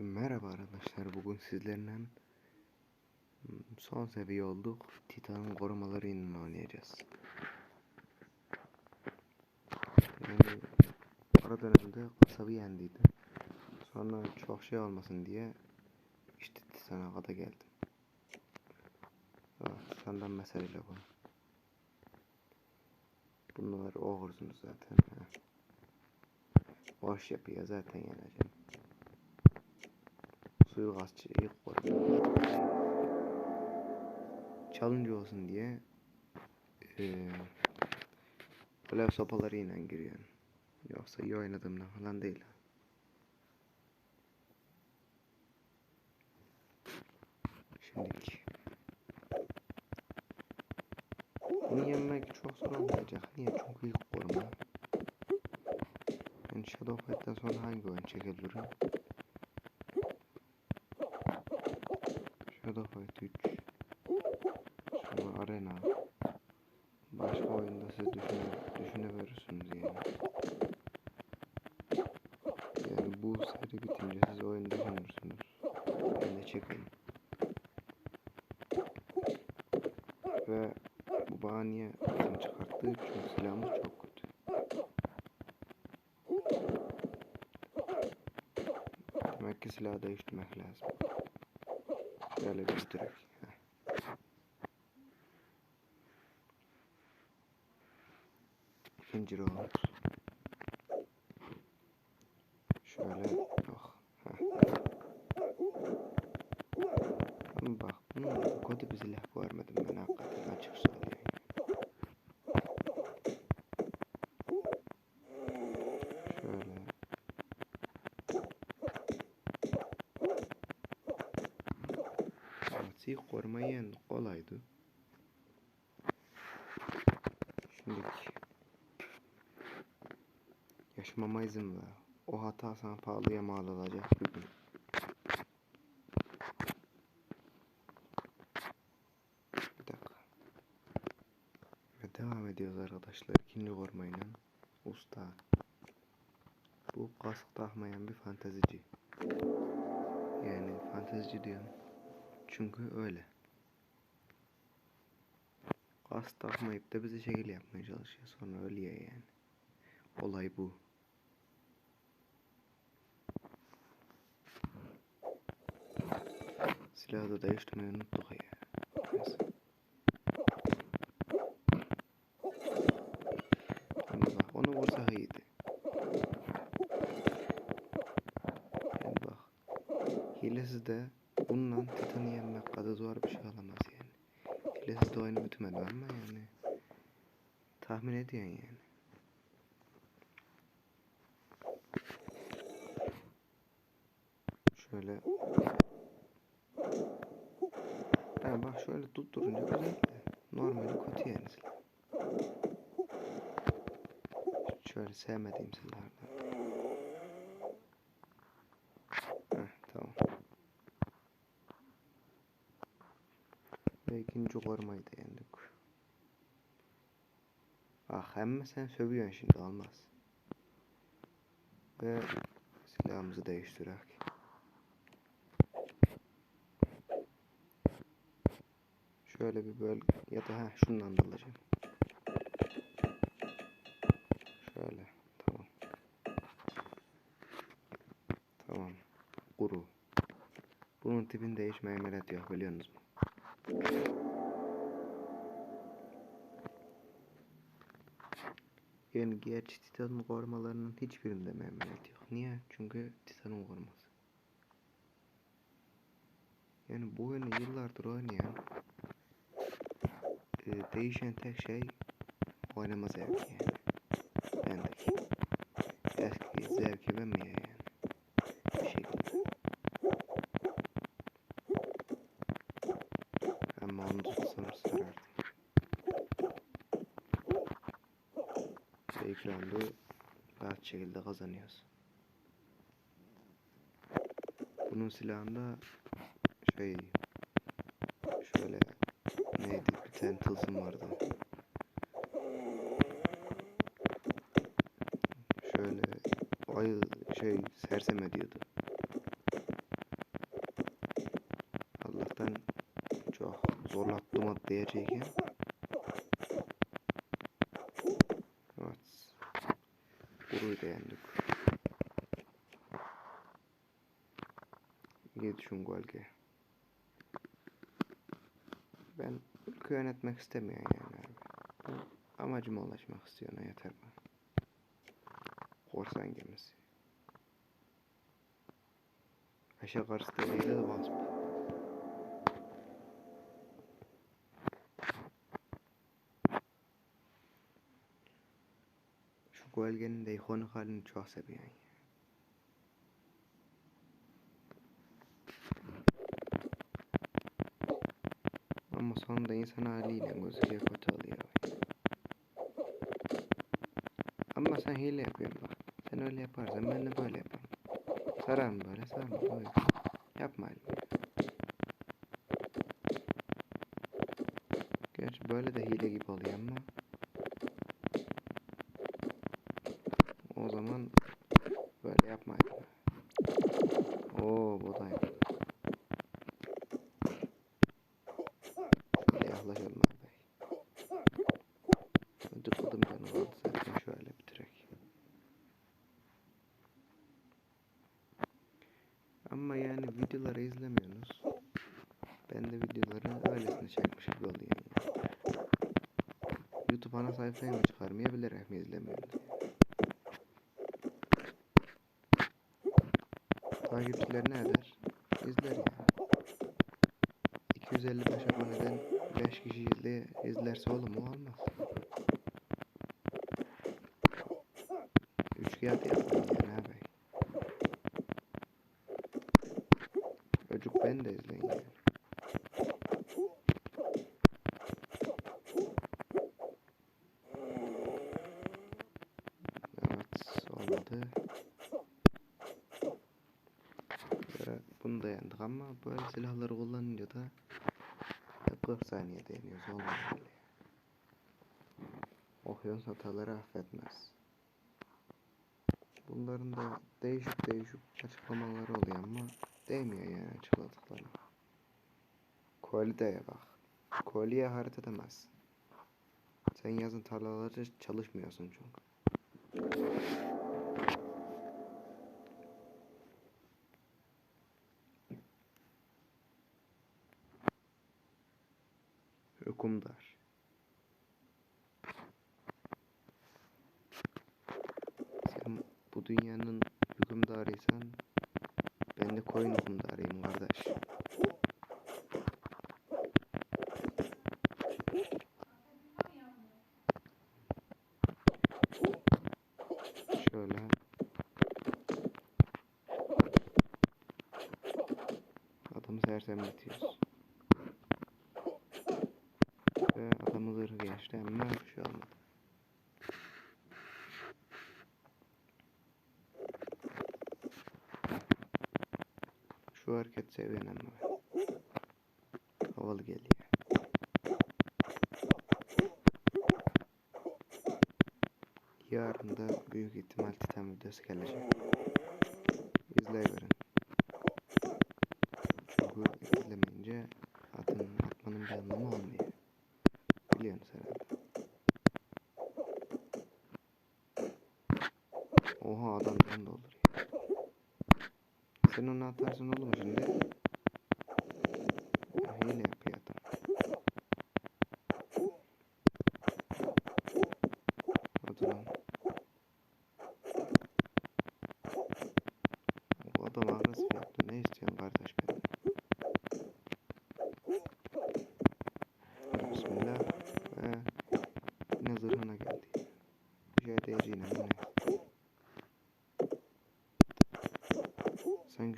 Merhaba arkadaşlar bugün sizlerle son seviye olduk Titan'ın korumaları inme oynayacağız. Yani ara dönemde kasabı yendiydi. Sonra çok şey olmasın diye işte Titan'a kadar geldim. Ah, Titan'dan meseleyle bu. Bunlar oğursunuz zaten. Boş yapıyor zaten yeneceğim. Suikastçı ilk korudu. Challenge olsun diye eee alev sopalarıyla giriyorsun. Yoksa iyi oynadığımda falan değil. Şimdiki. Bunu yenmek çok zor olmayacak. Niye? Çünkü ilk koruma. Yani Shadow Fight'tan sonra hangi oyun çekebilirim? Shadow Fight 3 Sonra Arena Başka oyunda siz düşüne, düşünebilirsiniz yani. Yani bu seri bitince siz oyun düşünürsünüz. Ben de çekeyim. Ve bu bana niye bizim çıkarttı? Çünkü silahımız çok kötü. Demek ki silahı değiştirmek lazım. Şöyle göstereyim. Heh. İkinci round. Şöyle bak. Heh. Bak bunun bu kötü bir silah görmedim ben Asi korumayı kolaydı. Şimdiki. Yaşamama izin ver. O hata sana pahalıya mal olacak bir. Bir dakika. Ve devam ediyoruz arkadaşlar. İkinci korumayla. Usta. Bu kask takmayan bir fantezici. Yani fantezici diyorum. Çünkü öyle. Kask takmayıp da bize şekil yapmaya çalışıyor. Sonra ölüyor yani. Olay bu. Silahı da değiştirmeyi unuttuk ya. Onu vursa iyiydi. Yani bak. Hilesiz de bununla Titan'ı yenmek kadar zor bir şey olamaz yani. Hilesiz de oyunu bitmedi ama yani. Tahmin ediyorsun yani. Şöyle Ha bak şöyle tutturunca güzel de normali kötü yani. Şöyle sevmediğim silahlardan. Heh tamam. Ve ikinci korumayı da yendik. Ah hem sen sövüyorsun şimdi olmaz. Ve silahımızı değiştirerek. Şöyle bir böl ya da ha şundan da alacağım. Şöyle tamam. Tamam. Kuru. Bunun tipini değişmeye merak yok biliyorsunuz mu? Yani gerçi Titan'ın korumalarının hiçbirinde mehmet yok. Niye? Çünkü Titan'ın koruması. Yani bu oyunu yıllardır oynayan e, değişen tek şey oynama zevki yani. Bendeki. Eski zevki vermiyor yani. şekilde kazanıyoruz. Bunun silahında şey şöyle neydi bir tane tılsım vardı. Şöyle ayı şey serseme diyordu. Allah'tan çok zorlattım diyecekken Burayı. İyi düşün gölge. Ben ülke yönetmek istemiyorum yani abi. Amacıma ulaşmak istiyorum yeter bana. Korsan gemisi. Aşağı karşıda eyle de basıp. Gölgenin de seviyorum. ya. Ama sonunda insan haliyle gözüküyor kötü oluyor. Ama sen hile yapıyorsun bak. Sen öyle yaparsan ben de böyle yaparım. Sarar mı böyle sarma böyle. Yapma halimi. Gerçi böyle de hile gibi oluyor ama. O zaman böyle yapma halimi. Oo bu da yap. Şöyle yaklaşalım abi. Tıkladım ben o altı zaten şöyle bitirek. Ama yani videoları izlemiyorsunuz. Ben de videoları öylesine çekmiş gibi oluyor yani. YouTube ana sayfaya mı çıkarmaya bilerek mi izlemiyorsunuz? Takipçiler ne eder? İzler ya. 255 aboneden 5 kişi izle, izlerse olur mu? Olmaz. Üç kağıt yapmayın yani abi. Çocuk ben de izleyin yani. Evet olmadı. Böyle bunu da yendik ama böyle silahları kullanınca da hep 40 saniyede yeniyoruz olmuyor böyle. Okyanus hataları affetmez. Bunların da değişik değişik açıklamaları oluyor ama değmiyor yani açıkladıkları. Kolideye bak. Kolye hareket edemez. Sen yazın tarlalarda çalışmıyorsun çünkü. Hükümdar. Sen bu dünyanın hükümdarıysan ben de koyun hükümdarıyım kardeş. Şöyle. Adamı sersemletiyoruz. Ve adamı zırhı geçti ama bir şey olmadı. Şu hareket seviyorum ama. Havalı geliyor. Yarın da büyük ihtimal Titan videosu gelecek. İzleyiverin. Çünkü izlemeyince atın, atmanın bir anlamı olmuyor. Biliyorsunuz herhalde. Sen onu atarsın oğlum şimdi. Ya, hile yapıyor adam. Hadi lan. Bu adam agresif yaptı. Ne istiyorsun kardeş benden? Bismillah. Ve yine zırhına geldi. Bir şey değeceğine mi ne?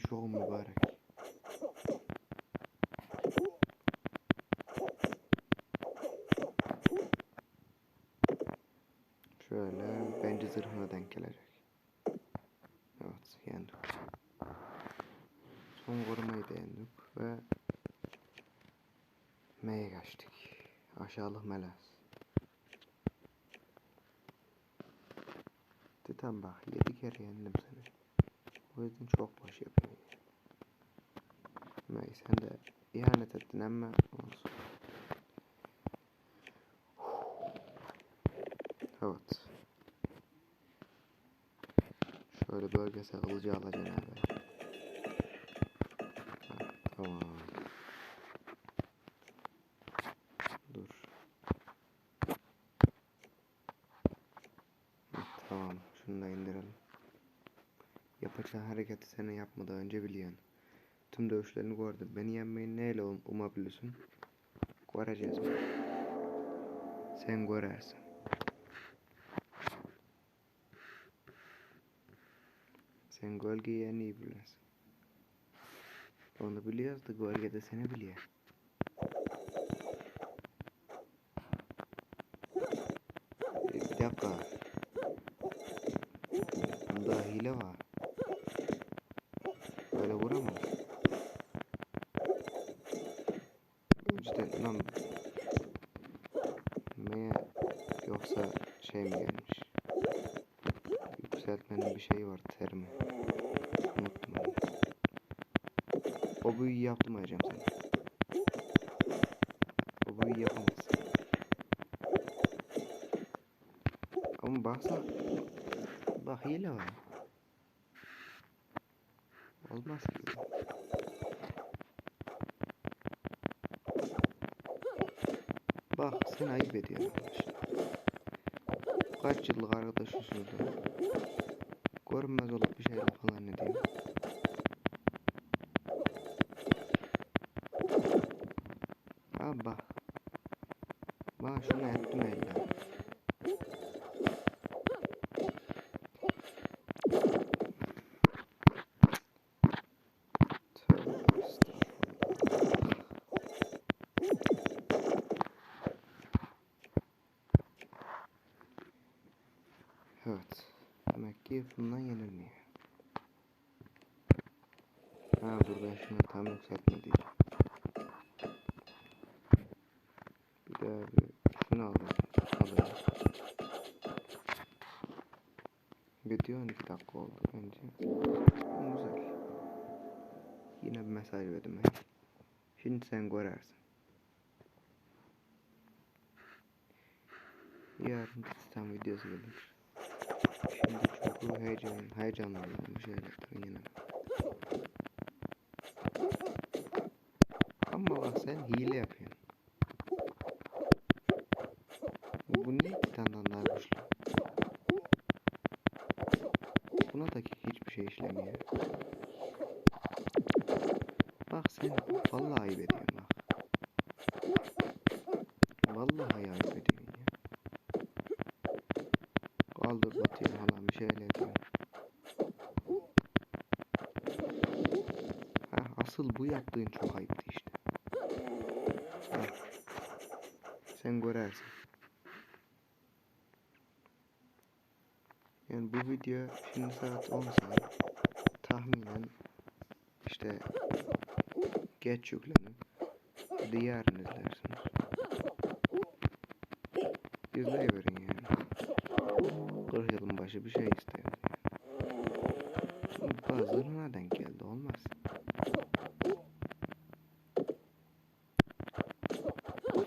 Sanki çok mübarek. Şöyle bence zırhına denk gelecek. Evet yendik. Son korumayı da ve M'ye geçtik. Aşağılık melez. Titan bak 7 kere yendim seni. O yüzden çok boş yapıyorsun. Bey sen de ihanet ettin ama olsun. Evet. Şöyle bölgesel kılıcı alacaksın abi. Ha, tamam. Dur. Tamam. Şunu da indirelim. Yapacağı hareketi seni yapmadan önce biliyorsun. Tüm dövüşlerini gördüm. Beni yenmeyi neyle um- umabiliyorsun? Göreceğiz mi? Sen görersin. Sen gölgeyi en iyi bilirsin. Onu biliyoruz da gölge de seni biliyor. E, Bir dakika. Bunda hile var. Böyle vuramam. Önceden lan M'ye yoksa şey mi gelmiş? Yükseltmenin bir şeyi var terimi. Unuttum onu. O büyüyü yaptım hocam sana. O büyüyü yapamazsın. Ama baksana. Bak hile var. Olmaz ki. Sen ayıp ediyorsun arkadaşlar. Kaç yıllık arkadaşısınız da. Görünmez olup bir şeyler falan ne diyeyim. Abi bak. Bak şunu ettim elle. Tövbe estağfurullah. Evet. Demek ki bundan yenilmiyor. Ha ben şunu tam yükseltme diyeceğim. Bir daha bir şunu alalım. Alalım. Video 12 dakika oldu bence. Güzel. Yine bir mesaj verdim ben. Şimdi sen görersin. Yarın sistem videosu gelir. Şimdi çok heyecan, heyecanlandım bir şeylerden yine. Ama bak sen hile yapıyorsun. Bu, bu niye iki tane daha? Buna da hiçbir şey işlemiyor. Bak sen vallahi ayıp ediyorsun bak. Vallahi ayıp ediyorsun ya. Kaldır batıyor falan bir şeyler yapıyor. Ha, asıl bu yaptığın çok ayıptı işte. Bak. Sen görersin. Yani bu video şimdi saat 10 saat. Tahminen işte geç yüklenir. Yarın izlersiniz. İzleyiverin yani. 40 yılın başı bir şey. Şimdi bazılarına denk geldi olmaz.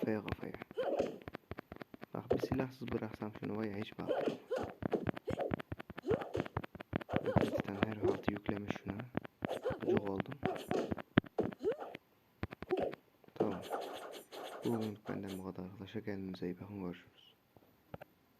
Kafaya kafaya. Bak bir silahsız bıraksam şunu var ya hiç bak. Özbekistan her haltı yüklemiş şuna. Gıcık oldum. Tamam. Bugün benden bu kadar arkadaşlar. Kendinize iyi bakın. Görüşürüz.